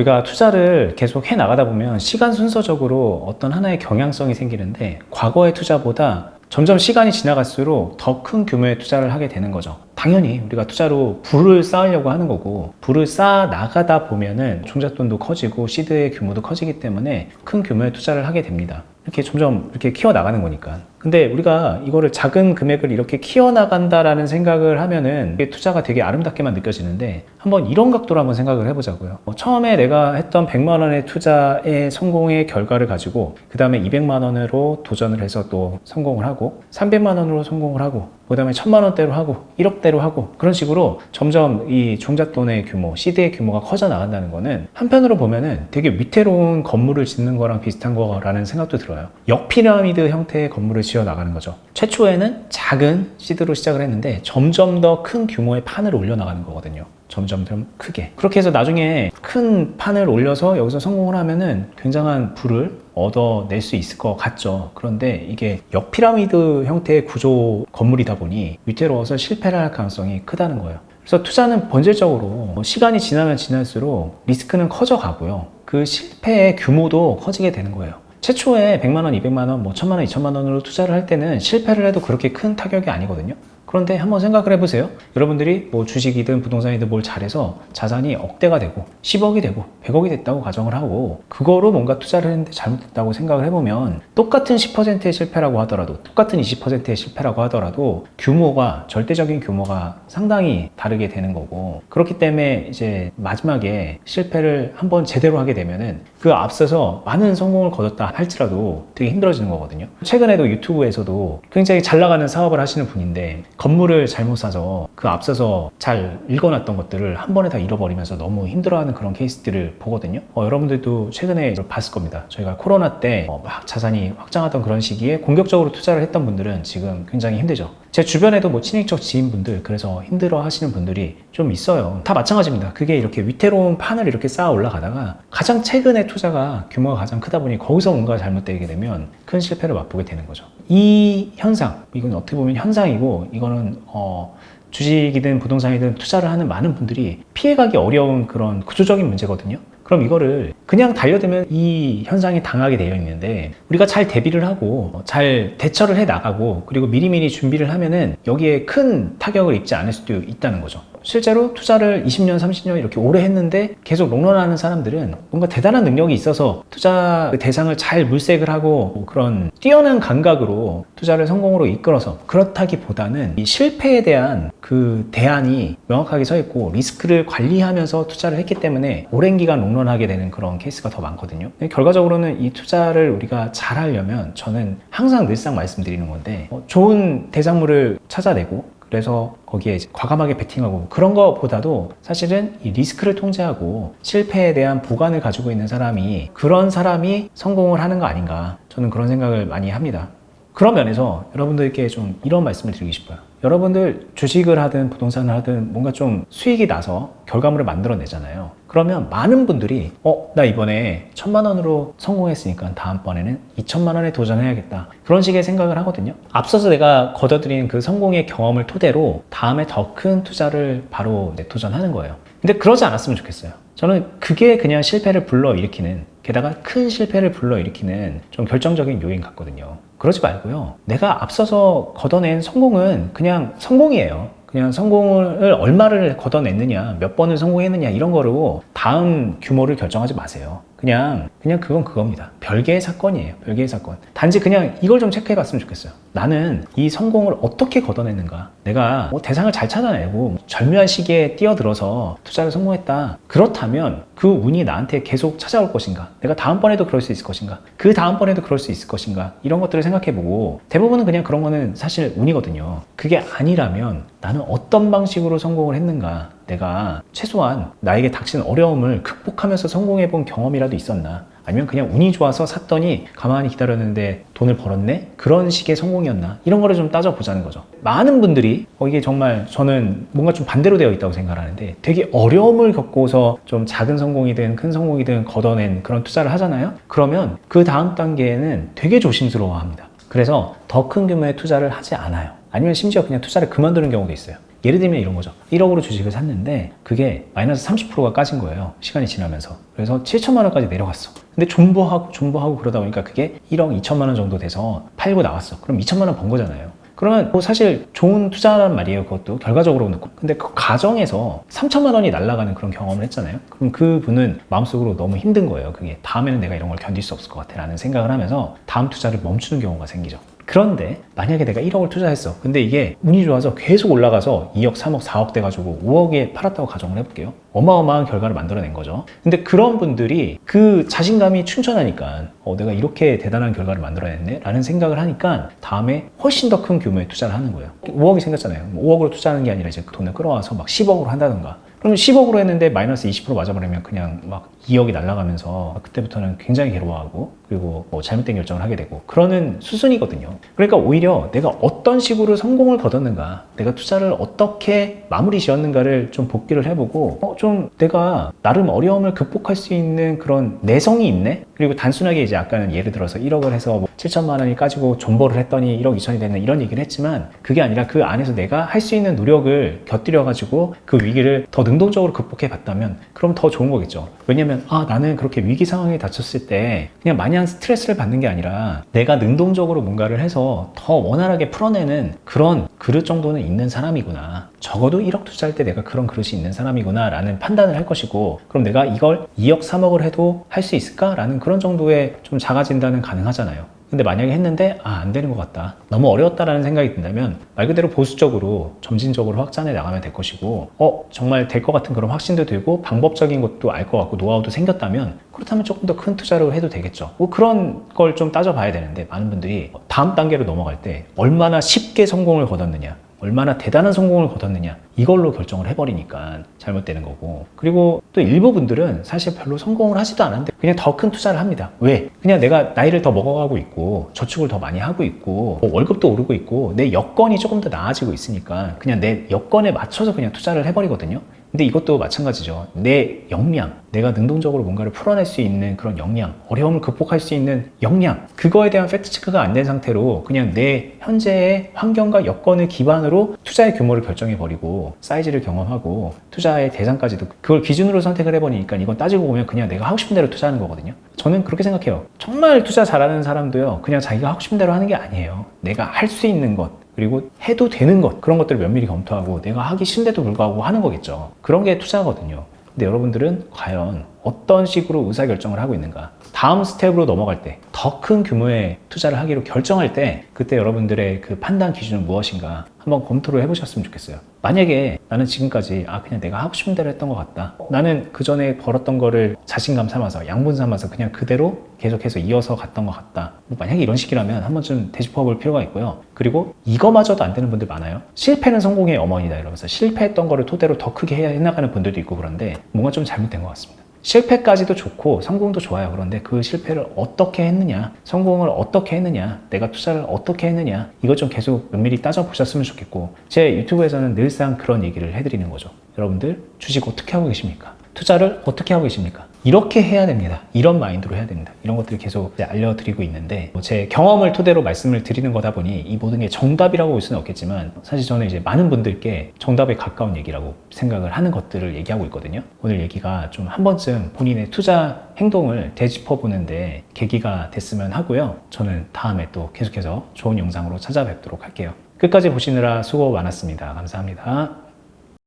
우리가 투자를 계속 해 나가다 보면 시간 순서적으로 어떤 하나의 경향성이 생기는데 과거의 투자보다 점점 시간이 지나갈수록 더 큰 규모의 투자를 하게 되는 거죠. 당연히 우리가 투자로 부를 쌓으려고 하는 거고 부를 쌓아 나가다 보면은 종잣돈도 커지고 시드의 규모도 커지기 때문에 큰 규모의 투자를 하게 됩니다. 이렇게 점점 이렇게 키워 나가는 거니까. 근데 우리가 이거를 작은 금액을 이렇게 키워 나간다라는 생각을 하면은 투자가 되게 아름답게만 느껴지는데 한번 이런 각도로 한번 생각을 해보자고요. 어, 처음에 내가 했던 100만 원의 투자의 성공의 결과를 가지고 그 다음에 200만 원으로 도전을 해서 또 성공을 하고 300만 원으로 성공을 하고 그 다음에 1000만 원대로 하고 1억대로 하고 그런 식으로 점점 이 종잣돈의 규모, 시드의 규모가 커져 나간다는 거는 한편으로 보면은 되게 위태로운 건물을 짓는 거랑 비슷한 거라는 생각도 들어요. 역피라미드 형태의 건물을 지어 나가는 거죠. 최초에는 작은 시드로 시작을 했는데 점점 더 큰 규모의 판을 올려 나가는 거거든요. 점점 더 크게. 그렇게 해서 나중에 큰 판을 올려서 여기서 성공을 하면은 굉장한 부를 얻어낼 수 있을 것 같죠. 그런데 이게 역피라미드 형태의 구조 건물이다 보니 위태로워서 실패를 할 가능성이 크다는 거예요. 그래서 투자는 본질적으로 뭐 시간이 지나면 지날수록 리스크는 커져 가고요. 그 실패의 규모도 커지게 되는 거예요. 최초에 100만 원, 200만 원, 뭐 1000만 원, 2천만 원으로 투자를 할 때는 실패를 해도 그렇게 큰 타격이 아니거든요. 그런데 한번 생각을 해보세요. 여러분들이 뭐 주식이든 부동산이든 뭘 잘해서 자산이 억대가 되고 10억이 되고 100억이 됐다고 가정을 하고 그거로 뭔가 투자를 했는데 잘못됐다고 생각을 해보면 똑같은 10%의 실패라고 하더라도 똑같은 20%의 실패라고 하더라도 규모가 절대적인 규모가 상당히 다르게 되는 거고 그렇기 때문에 이제 마지막에 실패를 한번 제대로 하게 되면은 그 앞서서 많은 성공을 거뒀다 할지라도 되게 힘들어지는 거거든요. 최근에도 유튜브에서도 굉장히 잘 나가는 사업을 하시는 분인데 건물을 잘못 사서 그 앞서서 잘 읽어놨던 것들을 한 번에 다 잃어버리면서 너무 힘들어하는 그런 케이스들을 보거든요. 어, 여러분들도 최근에 이걸 봤을 겁니다. 저희가 코로나 때 어, 막 자산이 확장하던 그런 시기에 공격적으로 투자를 했던 분들은 지금 굉장히 힘들죠. 제 주변에도 뭐 친인척 지인분들 그래서 힘들어 하시는 분들이 좀 있어요. 다 마찬가지입니다. 그게 이렇게 위태로운 판을 이렇게 쌓아 올라가다가 가장 최근에 투자가 규모가 가장 크다 보니 거기서 뭔가 잘못되게 되면 큰 실패를 맛보게 되는 거죠. 이 현상, 이건 어떻게 보면 현상이고 이거는 어 주식이든 부동산이든 투자를 하는 많은 분들이 피해가기 어려운 그런 구조적인 문제거든요. 그럼 이거를 그냥 달려들면 이 현상이 당하게 되어 있는데 우리가 잘 대비를 하고 잘 대처를 해 나가고 그리고 미리미리 준비를 하면은 여기에 큰 타격을 입지 않을 수도 있다는 거죠. 실제로 투자를 20년, 30년 이렇게 오래 했는데 계속 롱런하는 사람들은 뭔가 대단한 능력이 있어서 투자 대상을 잘 물색을 하고 뭐 그런 뛰어난 감각으로 투자를 성공으로 이끌어서 그렇다기보다는 이 실패에 대한 그 대안이 명확하게 서 있고 리스크를 관리하면서 투자를 했기 때문에 오랜 기간 롱런하게 되는 그런 케이스가 더 많거든요. 결과적으로는 이 투자를 우리가 잘 하려면 저는 항상 늘상 말씀드리는 건데 어, 좋은 대상물을 찾아내고 그래서 거기에 과감하게 베팅하고 그런 것보다도 사실은 이 리스크를 통제하고 실패에 대한 보관을 가지고 있는 사람이 그런 사람이 성공을 하는 거 아닌가 저는 그런 생각을 많이 합니다. 그런 면에서 여러분들께 좀 이런 말씀을 드리고 싶어요. 여러분들 주식을 하든 부동산을 하든 뭔가 좀 수익이 나서 결과물을 만들어내잖아요. 그러면 많은 분들이 어, 나 이번에 천만 원으로 성공했으니까 다음번에는 이천만 원에 도전해야겠다. 그런 식의 생각을 하거든요. 앞서서 내가 거둬들인 그 성공의 경험을 토대로 다음에 더 큰 투자를 바로 도전하는 거예요. 근데 그러지 않았으면 좋겠어요. 저는 그게 그냥 실패를 불러일으키는 게다가 큰 실패를 불러일으키는 좀 결정적인 요인 같거든요. 그러지 말고요. 내가 앞서서 걷어낸 성공은 그냥 성공이에요. 그냥 성공을 얼마를 걷어냈느냐, 몇 번을 성공했느냐 이런 거로 다음 규모를 결정하지 마세요. 그냥 그냥 그건 그겁니다. 별개의 사건이에요. 별개의 사건. 단지 그냥 이걸 좀 체크해 봤으면 좋겠어요. 나는 이 성공을 어떻게 걷어냈는가? 내가 뭐 대상을 잘 찾아내고 절묘한 시기에 뛰어들어서 투자를 성공했다. 그렇다면 그 운이 나한테 계속 찾아올 것인가? 내가 다음번에도 그럴 수 있을 것인가? 그 다음번에도 그럴 수 있을 것인가? 이런 것들을 생각해 보고 대부분은 그냥 그런 거는 사실 운이거든요. 그게 아니라면 나는 어떤 방식으로 성공을 했는가? 내가 최소한 나에게 닥친 어려움을 극복하면서 성공해 본 경험이라도 있었나? 아니면 그냥 운이 좋아서 샀더니 가만히 기다렸는데 돈을 벌었네? 그런 식의 성공이었나? 이런 거를 좀 따져보자는 거죠. 많은 분들이 어, 이게 정말 저는 뭔가 좀 반대로 되어 있다고 생각을 하는데 되게 어려움을 겪고서 좀 작은 성공이든 큰 성공이든 걷어낸 그런 투자를 하잖아요? 그러면 그 다음 단계에는 되게 조심스러워 합니다. 그래서 더 큰 규모의 투자를 하지 않아요. 아니면 심지어 그냥 투자를 그만두는 경우도 있어요. 예를 들면 이런 거죠. 1억으로 주식을 샀는데 그게 마이너스 30%가 까진 거예요. 시간이 지나면서. 그래서 7천만 원까지 내려갔어. 근데 존버하고 존버하고 그러다 보니까 그게 1억 2천만 원 정도 돼서 팔고 나왔어. 그럼 2천만 원 번 거잖아요. 그러면 뭐 사실 좋은 투자란 말이에요. 그것도 결과적으로 놓고. 근데 그 과정에서 3천만 원이 날아가는 그런 경험을 했잖아요. 그럼 그 분은 마음속으로 너무 힘든 거예요. 그게 다음에는 내가 이런 걸 견딜 수 없을 것 같아라는 생각을 하면서 다음 투자를 멈추는 경우가 생기죠. 그런데 만약에 내가 1억을 투자했어. 근데 이게 운이 좋아서 계속 올라가서 2억, 3억, 4억 돼가지고 5억에 팔았다고 가정을 해볼게요. 어마어마한 결과를 만들어낸 거죠. 근데 그런 분들이 그 자신감이 충천하니까 어, 내가 이렇게 대단한 결과를 만들어냈네? 라는 생각을 하니까 다음에 훨씬 더 큰 규모의 투자를 하는 거예요. 5억이 생겼잖아요. 5억으로 투자하는 게 아니라 이제 그 돈을 끌어와서 막 10억으로 한다던가. 그러면 10억으로 했는데 마이너스 20% 맞아버리면 그냥 막 2억이 날아가면서 그때부터는 굉장히 괴로워하고 그리고 뭐 잘못된 결정을 하게 되고 그러는 수순이거든요. 그러니까 오히려 내가 어떤 식으로 성공을 거뒀는가, 내가 투자를 어떻게 마무리 지었는가를 좀 복기를 해보고 어, 좀 내가 나름 어려움을 극복할 수 있는 그런 내성이 있네. 그리고 단순하게 이제 아까는 예를 들어서 1억을 해서 뭐 7천만 원이 까지고 존버를 했더니 1억 2천이 됐네 이런 얘기를 했지만 그게 아니라 그 안에서 내가 할 수 있는 노력을 곁들여 가지고 그 위기를 더 능동적으로 극복해 봤다면 그럼 더 좋은 거겠죠. 왜냐면 아 나는 그렇게 위기 상황에 닥쳤을 때 그냥 마냥 스트레스를 받는 게 아니라 내가 능동적으로 뭔가를 해서 더 원활하게 풀어내는 그런 그릇 정도는 있는 사람이구나. 적어도 1억 투자할 때 내가 그런 그릇이 있는 사람이구나 라는 판단을 할 것이고 그럼 내가 이걸 2억 3억을 해도 할 수 있을까? 라는 그런 정도의 좀 진단은 가능하잖아요. 근데 만약에 했는데 아 안 되는 것 같다. 너무 어려웠다라는 생각이 든다면 말 그대로 보수적으로 점진적으로 확장해 나가면 될 것이고 어 정말 될 것 같은 그런 확신도 들고 방법적인 것도 알 것 같고 노하우도 생겼다면 그렇다면 조금 더 큰 투자를 해도 되겠죠. 뭐 그런 걸 좀 따져봐야 되는데 많은 분들이 다음 단계로 넘어갈 때 얼마나 쉽게 성공을 거뒀느냐 얼마나 대단한 성공을 거뒀느냐. 이걸로 결정을 해버리니까 잘못되는 거고. 그리고 또 일부 분들은 사실 별로 성공을 하지도 않았는데 그냥 더 큰 투자를 합니다. 왜? 그냥 내가 나이를 더 먹어가고 있고 저축을 더 많이 하고 있고 뭐 월급도 오르고 있고 내 여건이 조금 더 나아지고 있으니까 그냥 내 여건에 맞춰서 그냥 투자를 해버리거든요 근데 이것도 마찬가지죠. 내 역량, 내가 능동적으로 뭔가를 풀어낼 수 있는 그런 역량, 어려움을 극복할 수 있는 역량, 그거에 대한 팩트 체크가 안 된 상태로 그냥 내 현재의 환경과 여건을 기반으로 투자의 규모를 결정해 버리고 사이즈를 경험하고 투자의 대상까지도 그걸 기준으로 선택을 해버리니까 이건 따지고 보면 그냥 내가 하고 싶은 대로 투자하는 거거든요. 저는 그렇게 생각해요. 정말 투자 잘하는 사람도요, 그냥 자기가 하고 싶은 대로 하는 게 아니에요. 내가 할 수 있는 것, 그리고 해도 되는 것 그런 것들을 면밀히 검토하고 내가 하기 싫은데도 불구하고 하는 거겠죠. 그런 게 투자거든요. 근데 여러분들은 과연 어떤 식으로 의사결정을 하고 있는가? 다음 스텝으로 넘어갈 때 더 큰 규모의 투자를 하기로 결정할 때 그때 여러분들의 그 판단 기준은 무엇인가? 한번 검토를 해보셨으면 좋겠어요 만약에 나는 지금까지 아 그냥 내가 하고 싶은 대로 했던 것 같다. 나는 그 전에 벌었던 거를 자신감 삼아서 양분 삼아서 그냥 그대로 계속해서 이어서 갔던 것 같다. 뭐 만약에 이런 식이라면 한 번쯤 되짚어 볼 필요가 있고요. 그리고 이거마저도 안 되는 분들 많아요. 실패는 성공의 어머니다 이러면서 실패했던 거를 토대로 더 크게 해 나가는 분들도 있고 그런데 뭔가 좀 잘못된 것 같습니다 실패까지도 좋고 성공도 좋아요. 그런데 그 실패를 어떻게 했느냐, 성공을 어떻게 했느냐, 내가 투자를 어떻게 했느냐, 이것 좀 계속 면밀히 따져보셨으면 좋겠고, 제 유튜브에서는 늘상 그런 얘기를 해드리는 거죠. 여러분들, 주식 어떻게 하고 계십니까? 투자를 어떻게 하고 계십니까? 이렇게 해야 됩니다. 이런 마인드로 해야 됩니다. 이런 것들을 계속 알려드리고 있는데 뭐제 경험을 토대로 말씀을 드리는 거다 보니 이 모든 게 정답이라고 볼 수는 없겠지만 사실 저는 이제 많은 분들께 정답에 가까운 얘기라고 생각을 하는 것들을 얘기하고 있거든요. 오늘 얘기가 좀 한 번쯤 본인의 투자 행동을 되짚어 보는데 계기가 됐으면 하고요. 저는 다음에 또 계속해서 좋은 영상으로 찾아뵙도록 할게요. 끝까지 보시느라 수고 많았습니다. 감사합니다.